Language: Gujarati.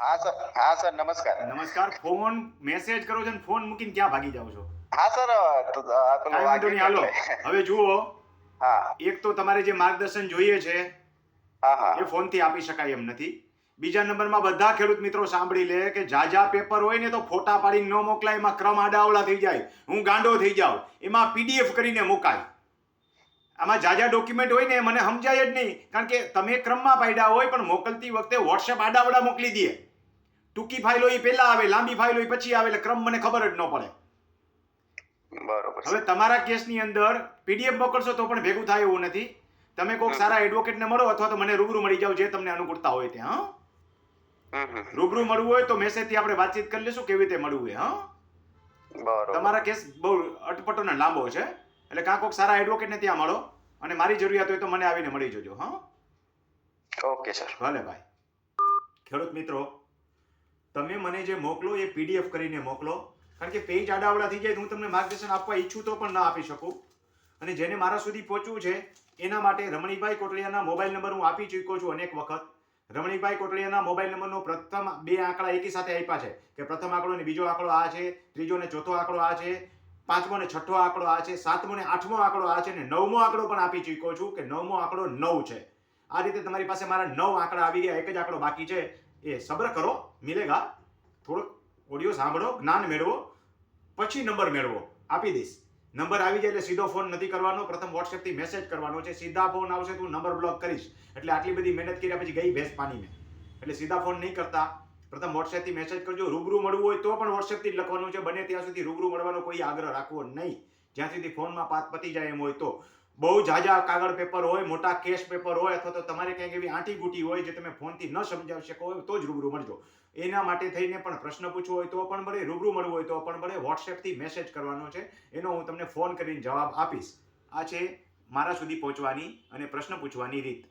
હા સર. હા સર. નમસ્કાર. નમસ્કાર. ફોન મેસેજ કરો છો ને ફોન મૂકીને ક્યાં ભાગી જાવ છો? હા સર વાંધો નહીં. હાલો. હવે જુઓ. હા. એક તો તમારે જે માર્ગદર્શન જોઈએ છે હા હા. એ ફોનથી આપી શકાય એમ નથી. બીજા નંબરમાં બધા ખેડૂત મિત્રો સાંભળી લે કે જાજા પેપર હોય ને તો ફોટા પાડીને ન મોકલાય એમાં ક્રમ આડાવળા થઈ જાય હું ગાંડો થઈ જાઉં. એમાં પીડીએફ કરીને મુકાય. આમાં જાજા ડોક્યુમેન્ટ હોય ને મને સમજાય જ નહીં. કારણ કે તમે ક્રમમાં પાડ્યા હોય પણ મોકલતી વખતે વોટ્સએપ આડાવડા મોકલી દે. ટૂંકી ફાઇલો એ પહેલા આવે લાંબી ફાઇલો એ પછી આવે એટલે ક્રમ મને ખબર જ ન પડે. બરોબર હવે તમારા કેસની અંદર પીડીએફ મોકલશો તો પણ ભેગું થાય એવું નથી. તમે કોઈક સારા એડવોકેટને મળો અથવા તો મને રૂબરૂ મળી જાવ જે તમને અનુકૂળતા હોય ત્યાં હં? રૂબરૂ મળવું હોય તો મેસેજથી આપણે વાતચીત કરી લઈશું કેવી રીતે મળવું હોય હા? તમારા કેસ બહુ અટપટો ને લાંબો છે એટલે કાં કોઈક સારા એડવોકેટને ત્યાં મળો અને મારી જરૂરિયાત હોય તો મને આવીને મળી જજો હા? Okay sir. ભલે ભાઈ. ખેડૂત મિત્રો તમે મને જે મોકલો એ પીડીએફ કરીને મોકલો. કારણ કે પેજ આડાવડા થઈ જાય હું તમને માર્ગદર્શન આપવા ઈચ્છું તો પણ ના આપી શકું. અને જેને મારા સુધી પહોંચવું છે, એના માટે રમણીભાઈ કોટલિયાના મોબાઈલ નંબર હું આપી ચૂક્યો છું અનેક વખત. રમણીભાઈ કોટલિયાના મોબાઈલ નંબરનો પ્રથમ બે આંકડા એકી સાથે આપ્યા છે. કે પ્રથમ આંકડો ને બીજો આંકડો આ છે, ત્રીજો ને ચોથો આંકડો આ છે, પાંચમો ને છઠ્ઠો આંકડો આ છે, સાતમો ને આઠમો આંકડો આ છે ને નવમો આંકડો પણ આપી ચૂક્યો છું કે નવમો આંકડો નવ છે. આ રીતે તમારી પાસે મારા નવ આંકડા આવી ગયા, એક જ આંકડો બાકી છે. એ સબ્ર કરો, મિલેગા, થોડોક ઓડિયો સાંભળો, જ્ઞાન મેળવો, પછી નંબર મેળવો. આપી દઈશ. નંબર આવી જાય એટલે સીધો ફોન નથી કરવાનો. પ્રથમ વોટ્સએપથી મેસેજ કરવાનો છે. સીધા ફોન આવશે તો નંબર બ્લોક કરીશ. એટલે આટલી બધી મહેનત કર્યા પછી ગઈ ભેંસ પાણીને. એટલે સીધા ફોન નહીં કરતા. પ્રથમ વોટ્સએપથી મેસેજ કરજો. રૂબરૂ મળવું હોય તો પણ વોટ્સએપથી લખવાનું છે. બને ત્યાં સુધી રૂબરૂ મળવાનો કોઈ આગ્રહ રાખવો નહીં. જ્યાં સુધી ફોનમાં પાત પતી જાય એમ હોય તો. બહુ ઝાઝા કાગળ પેપર હોય, મોટા કેશ પેપર હોય, અથવા તો તમારે ક્યાંક એવી આંટી ગુટી હોય જે તમે ફોનથી ન સમજાવી શકો હોય, તો જ રૂબરૂ મળજો. એના માટે થઈને પણ પ્રશ્ન પૂછવો હોય તો પણ ભલે રૂબરૂ મળવું હોય તો પણ ભલે વોટ્સએપથી મેસેજ કરવાનો છે, એનો હું તમને ફોન કરીને જવાબ આપીશ. આ છે મારા સુધી પહોંચવાની અને પ્રશ્ન પૂછવાની રીત.